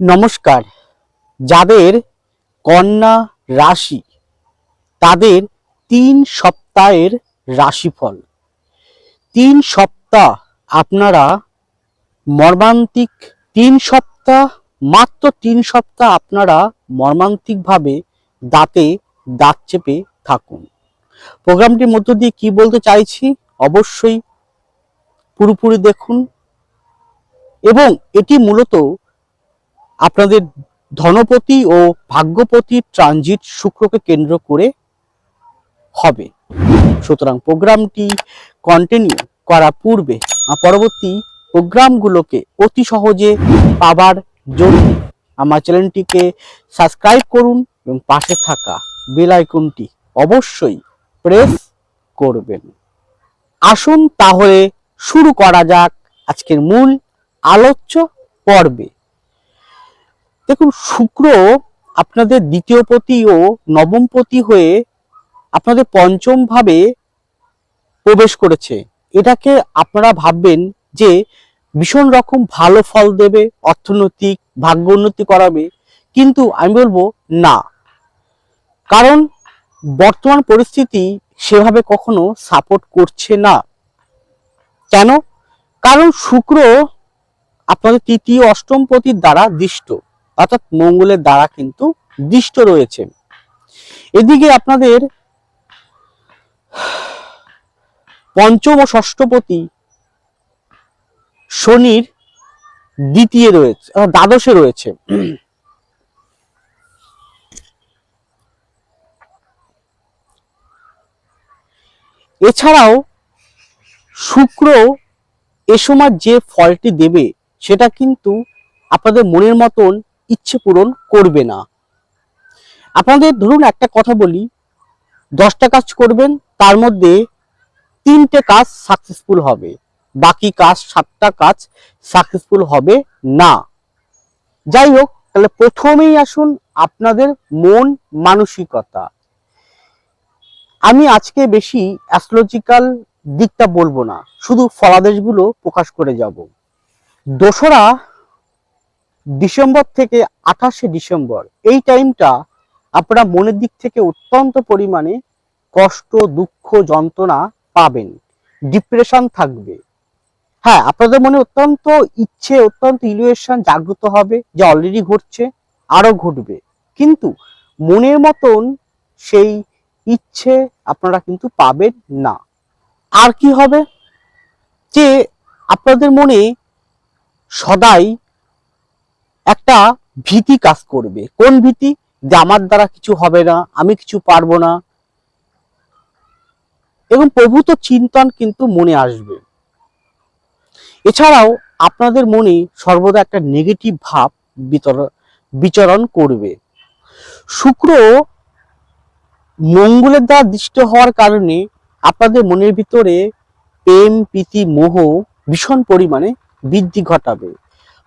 নমস্কার। যাদের কন্যা রাশি, তাদের তিন সপ্তাহের রাশিফল। তিন সপ্তাহ আপনারা মর্মান্তিক তিন সপ্তাহ, মাত্র তিন সপ্তাহ আপনারা মর্মান্তিকভাবে দাঁতে দাঁত চেপে থাকুন। প্রোগ্রামটির মধ্য দিয়ে কি বলতে চাইছি, অবশ্যই পুরোপুরি দেখুন। এবং এটি মূলত আপনাদের ধনপতি ও ভাগ্যপতি ট্রানজিট শুক্রকে কেন্দ্র করে হবে। সুতরাং প্রোগ্রামটি কন্টিনিউ করা পূর্বে পরবর্তী প্রোগ্রামগুলোকে অতি সহজে পাবার জন্য আমার চ্যানেলটিকে সাবস্ক্রাইব করুন এবং পাশে থাকা বেল আইকনটি অবশ্যই প্রেস করবেন। আসুন তাহলে শুরু করা যাক আজকের মূল আলোচ্য পর্বে। দেখুন, শুক্র আপনাদের দ্বিতীয় পতি ও নবম পতি হয়ে আপনাদের পঞ্চম ভাবে প্রবেশ করেছে। এটাকে আপনারা ভাববেন যে ভীষণ রকম ভালো ফল দেবে, অর্থনৈতিক ভাগ্য উন্নতি করাবে। কিন্তু আমি বলব, না। কারণ বর্তমান পরিস্থিতি সেভাবে কখনো সাপোর্ট করছে না। কেন? কারণ শুক্র আপনাদের তৃতীয়, অষ্টম পতির দ্বারা দৃষ্ট। অর্থাৎ মঙ্গলের দ্বারা কিন্তু দৃষ্ট রয়েছে। এদিকে আপনাদের পঞ্চম ও ষষ্ঠপতি শনির দ্বিতীয় রয়েছে দ্বাদশে রয়েছে। এছাড়াও শুক্র এ সময় যে ফলটি দেবে, সেটা কিন্তু আপনাদের মনের মতন ইচ্ছে পূরণ করবে না। আপনাদের ধরুন একটা কথা বলি, দশটা কাজ করবেন, তার মধ্যে তিনটে কাজ সাকসেসফুল হবে। বাকি কাজ, সাতটা কাজ সাকসেসফুল হবে না। যাই হোক, তাহলে প্রথমেই আসুন আপনাদের মন মানসিকতা। আমি আজকে বেশি অ্যাস্ট্রোলজিক্যাল দিকটা বলব না, শুধু ফলাদেশগুলো প্রকাশ করে যাব। দোসরা ডিসেম্বর থেকে আঠাশে ডিসেম্বর, এই টাইমটা আপনারা মনের দিক থেকে অত্যন্ত পরিমাণে কষ্ট, দুঃখ, যন্ত্রণা পাবেন। ডিপ্রেশন থাকবে। হ্যাঁ আপনাদের মনে অত্যন্ত ইচ্ছে, অত্যন্ত ইলুয়েশন জাগ্রত হবে যা অলরেডি ঘটছে, আরও ঘটবে। কিন্তু মনের মতন সেই ইচ্ছে আপনারা কিন্তু পাবেন না। আর কি হবে? যে আপনাদের মনে সদাই একটা ভীতি কাজ করবে। কোন ভীতি? যে আমার দ্বারা কিছু হবে না, আমি কিছু পারব না। এবং প্রভূত চিন্তন কিন্তু মনে আসবে। এছাড়াও আপনাদের মনে সর্বদা একটা নেগেটিভ ভাব বিচরণ করবে। শুক্র মঙ্গলের দ্বারা দৃষ্ট হওয়ার কারণে আপনাদের মনের ভিতরে প্রেম, প্রীতি, মোহ ভীষণ পরিমাণে বৃদ্ধি ঘটাবে।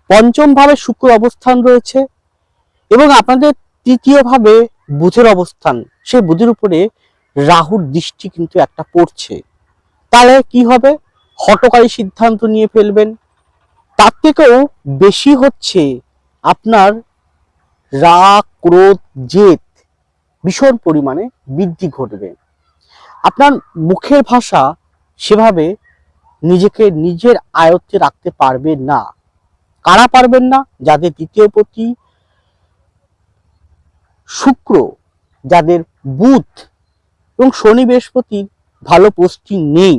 পঞ্চম ভাবে শুক্র অবস্থান রয়েছে এবং আপনাদের তৃতীয় ভাবে বুধের অবস্থান। সেই বুধের উপরে রাহুর দৃষ্টি কিন্তু একটা পড়ছে। তাহলে কি হবে? হটকারী সিদ্ধান্ত নিয়ে ফেলবেন। তার থেকেও বেশি হচ্ছে আপনার রাগ, ক্রোধ, জেদ ভীষণ পরিমাণে বৃদ্ধি ঘটবে। আপনার মুখের ভাষা সেভাবে নিজেকে নিজের আয়ত্তে রাখতে পারবেন না। কারা পারবেন না? যাদের দ্বিতীয় পতি শুক্র, যাদের বুধ এবং শনি বৃহস্পতির ভালো পোস্টিং নেই,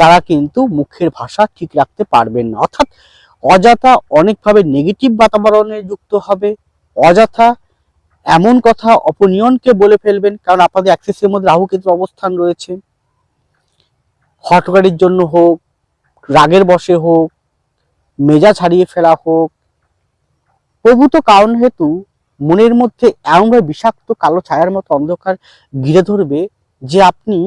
তারা কিন্তু মুখের ভাষা ঠিক রাখতে পারবেন না। অর্থাৎ অযথা অনেকভাবে নেগেটিভ বাতাবরণে যুক্ত হবে, অযথা এমন কথা অপনিয়নকে বলে ফেলবেন, কারণ আপনাদের অ্যাক্সেসের মধ্যে রাহু কেতু অবস্থান রয়েছে। হটকারির জন্য হোক, রাগের বশে হোক মেজাজ হারিয়ে ফেলা হোক, প্রভূত কারণ হেতু মনের মধ্যে এমনভাবে বিষাক্ত কালো ছায়ার মতো অন্ধকার ঘিরে ধরবে যে আপনি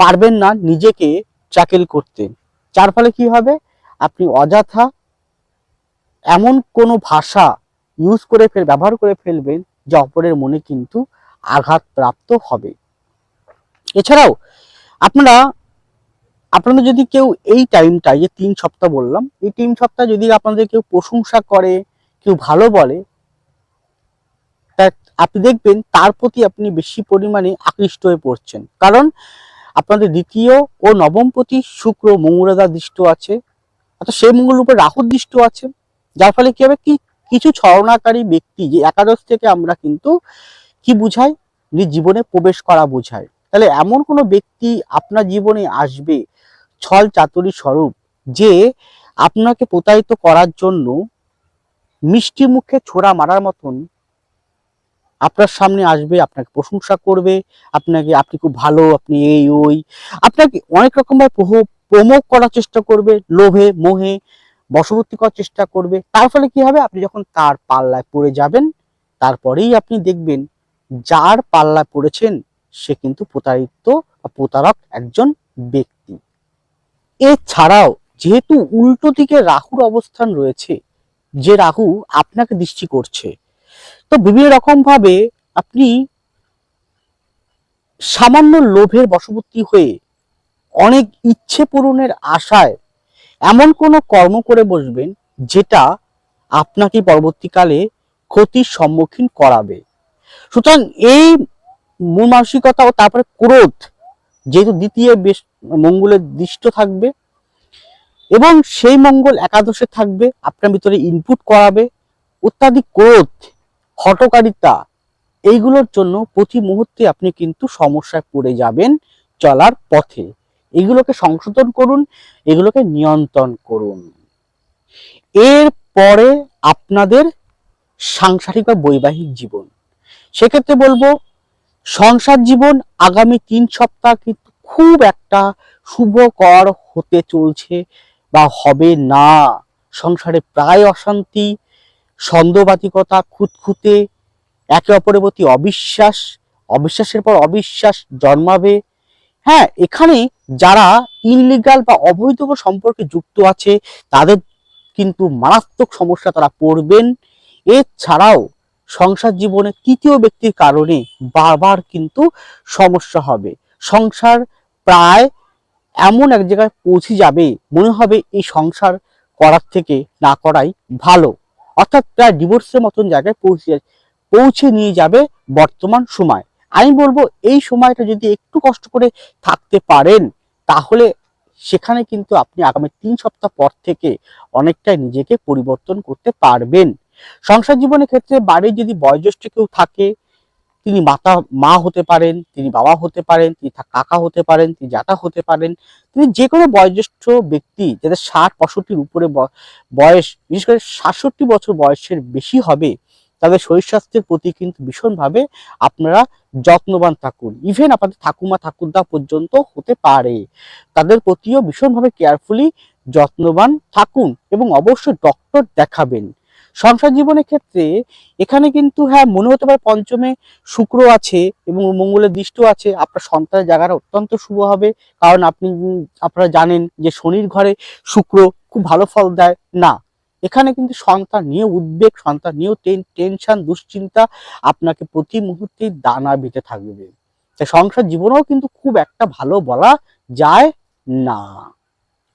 পারবেন না নিজেকে ট্যাকেল করতে। যার ফলে কি হবে? আপনি অযথা এমন কোনো ভাষা ইউজ করে ফেল, ব্যবহার করে ফেলবেন যে অপরের মনে কিন্তু আঘাত প্রাপ্ত হবে। এছাড়াও আপনারা আপনাদের যদি কেউ এই টাইমটা যে তিন সপ্তাহ বললাম, এই তিন সপ্তাহ যদি আপনাদের কেউ প্রশংসা করে, কেউ ভালো বলে, তা আপনি দেখবেন তার প্রতি আপনি বেশি পরিমাণে আকৃষ্ট হয়ে পড়ছেন। কারণ আপনাদের দ্বিতীয় ও নবমপতি শুক্র মঙ্গলদার দৃষ্ট আছে, অর্থাৎ সেই মঙ্গল উপর রাহুর দৃষ্ট আছে, যার ফলে কি হবে? কি, কিছু ছলনাকারী ব্যক্তি, যে একাদশ থেকে আমরা কিন্তু কি বুঝাই? নিজ জীবনে প্রবেশ করা বোঝায় তাহলে এমন কোনো ব্যক্তি আপনার জীবনে আসবে ছল চাতুরি স্বরূপ যে আপনাকে প্রতারিত করার জন্য মিষ্টি মুখে ছোড়া মারার মতন আপনার সামনে আসবে, আপনাকে প্রশংসা করবে, আপনাকে, আপনি খুব ভালো, আপনি এই, ওই। আপনাকে অনেক রকম ভাবে প্রমোক করার চেষ্টা করবে, লোভে, মোহে, বশবর্তী করার চেষ্টা করবে। তার ফলে কি হবে? আপনি যখন তার পাল্লায় পড়ে যাবেন, তারপরেই আপনি দেখবেন যার পাল্লায় পড়েছেন, সে কিন্তু প্রতারিত বা প্রতারক একজন ব্যক্তি। এছাড়াও যেহেতু উল্টো দিকে রাহুর অবস্থান রয়েছে, যে রাহু আপনাকে দৃষ্টি করছে, তো বিভিন্ন রকম ভাবে আপনি সামান্য লোভের বশবর্তী হয়ে অনেক ইচ্ছে পূরণের আশায় এমন কোনো কর্ম করে বসবেন যেটা আপনাকে পরবর্তীকালে ক্ষতির সম্মুখীন করাবে। সুতরাং এই মূল মানসিকতা ও তারপরে ক্রোধ যেহেতু দ্বিতীয় বেশ মঙ্গলের দৃষ্ট থাকবে এবং সেই মঙ্গল একাদশে থাকবে, আপনার ভিতরে ইনপুট করাবে, অত্যাধিক ক্রোধ হটকারিতা এইগুলোর জন্য প্রতি মুহূর্তে আপনি কিন্তু সমস্যায় পড়ে যাবেন চলার পথে। এগুলোকে সংশোধন করুন, এগুলোকে নিয়ন্ত্রণ করুন। এর পরে আপনাদের সাংসারিক বা বৈবাহিক জীবন। সেক্ষেত্রে বলব সংসার জীবন আগামী তিন সপ্তাহ কিন্তু খুব একটা শুভকর হতে চলছে বা হবে না। সংসারে প্রায় অশান্তি সন্দেহবাতিকতা খুঁতখুঁতে, একে অপরের প্রতি অবিশ্বাস, অবিশ্বাসের পর অবিশ্বাস জন্মাবে। হ্যাঁ এখানে যারা ইনলিগাল বা অবৈধ সম্পর্কে যুক্ত আছে, তাদের কিন্তু মারাত্মক সমস্যা তারা পড়বেন। এছাড়াও সংসার জীবনে তৃতীয় ব্যক্তির কারণে বারবার কিন্তু সমস্যা হবে। সংসার প্রায় এমন এক জায়গায় পৌঁছে যাবে, মনে হবে এই সংসার করার থেকে না করাই ভালো। অর্থাৎ প্রায় ডিভোর্সের মতন জায়গায় পৌঁছে পৌঁছে নিয়ে যাবে বর্তমান সময়। আমি বলব, এই সময়টা যদি একটু কষ্ট করে থাকতে পারেন, তাহলে সেখানে কিন্তু আপনি আগামী তিন সপ্তাহ পর থেকে অনেকটাই নিজেকে পরিবর্তন করতে পারবেন। সংসার জীবনের ক্ষেত্রে বাড়ির যদি বয়োজ্যেষ্ঠ কেউ থাকে, তিনি মাতা, মা হতে পারেন, তিনি বাবা হতে পারেন, তিনি কাকা হতে পারেন, তিনি জাতা হতে পারেন, তিনি যে কোনো বয়োজ্যেষ্ঠ ব্যক্তি যাদের ষাট, পঁয়ষট্টির উপরে বয়স, বিশেষ করে সাতষট্টি বছর বয়সের বেশি হবে, তাদের শরীর স্বাস্থ্যের প্রতি কিন্তু ভীষণভাবে আপনারা যত্নবান থাকুন। ইভেন আপনাদের ঠাকুমা, ঠাকুরদা পর্যন্ত হতে পারে। তাদের প্রতিও ভীষণভাবে কেয়ারফুলি যত্নবান থাকুন এবং অবশ্যই ডক্টর দেখাবেন। সংসার জীবনের ক্ষেত্রে এখানে কিন্তু হ্যাঁ মনে হতে পারে পঞ্চমে শুক্র আছে এবং মঙ্গলের দৃষ্ট আছে, আপনার সন্তানের জায়গাটা অত্যন্ত শুভ হবে। কারণ আপনি, আপনারা জানেন যে শনির ঘরে শুক্র খুব ভালো ফল দেয়। না, এখানে কিন্তু সন্তান নিয়ে উদ্বেগ, সন্তান নিয়েও টেনশন, দুশ্চিন্তা আপনাকে প্রতি মুহূর্তে দানা বেঁধে থাকবে। তাই সংসার জীবনেও কিন্তু খুব একটা ভালো বলা যায় না।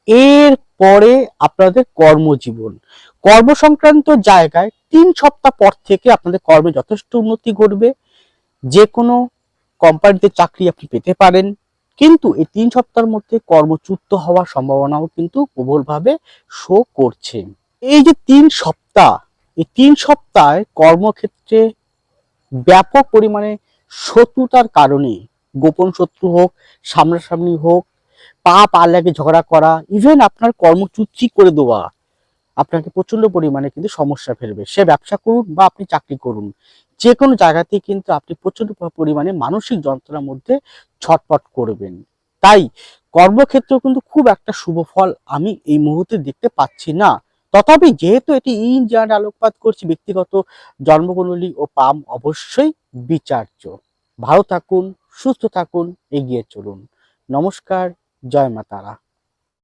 এর পরে আপনাদের কর্মজীবন। কর্ম সংক্রান্ত জায়গায় তিন সপ্তাহ পর থেকে আপনাদের কর্মে যথেষ্ট উন্নতি ঘটবে। যে কোনো কোম্পানিতে চাকরি আপনি পেতে পারেন। কিন্তু এই তিন সপ্তাহের মধ্যে কর্মচ্যুত হওয়ার সম্ভাবনাও কিন্তু প্রবলভাবে শো করছে। এই যে তিন সপ্তাহ, এই তিন সপ্তাহে কর্মক্ষেত্রে ব্যাপক পরিমাণে শত্রুতার কারণে, গোপন শত্রু হোক, সামনাসামনি হোক, পা পা লাগে ঝগড়া করা ইভেন আপনার কর্মচুচি করে দেওয়া আপনাকে প্রচণ্ড পরিমাণে কিন্তু সমস্যা ফেলবে। সে ব্যবসা করুন বা আপনি চাকরি করুন। যে কোনো জায়গাতেই কিন্তু আপনি প্রচণ্ড পরিমাণে মানসিক যন্ত্রণার মধ্যে ছটপট করবেন। তাই কর্মক্ষেত্রেও কিন্তু খুব একটা শুভ ফল আমি এই মুহূর্তে দেখতে পাচ্ছি না। তথাপি যেহেতু এটি ইন জার্ন আলোকপাত করছি, ব্যক্তিগত জন্মকুণ্ডলী ও পাম অবশ্যই বিচার্য। ভালো থাকুন, সুস্থ থাকুন, এগিয়ে চলুন। নমস্কার, জয় মা তারা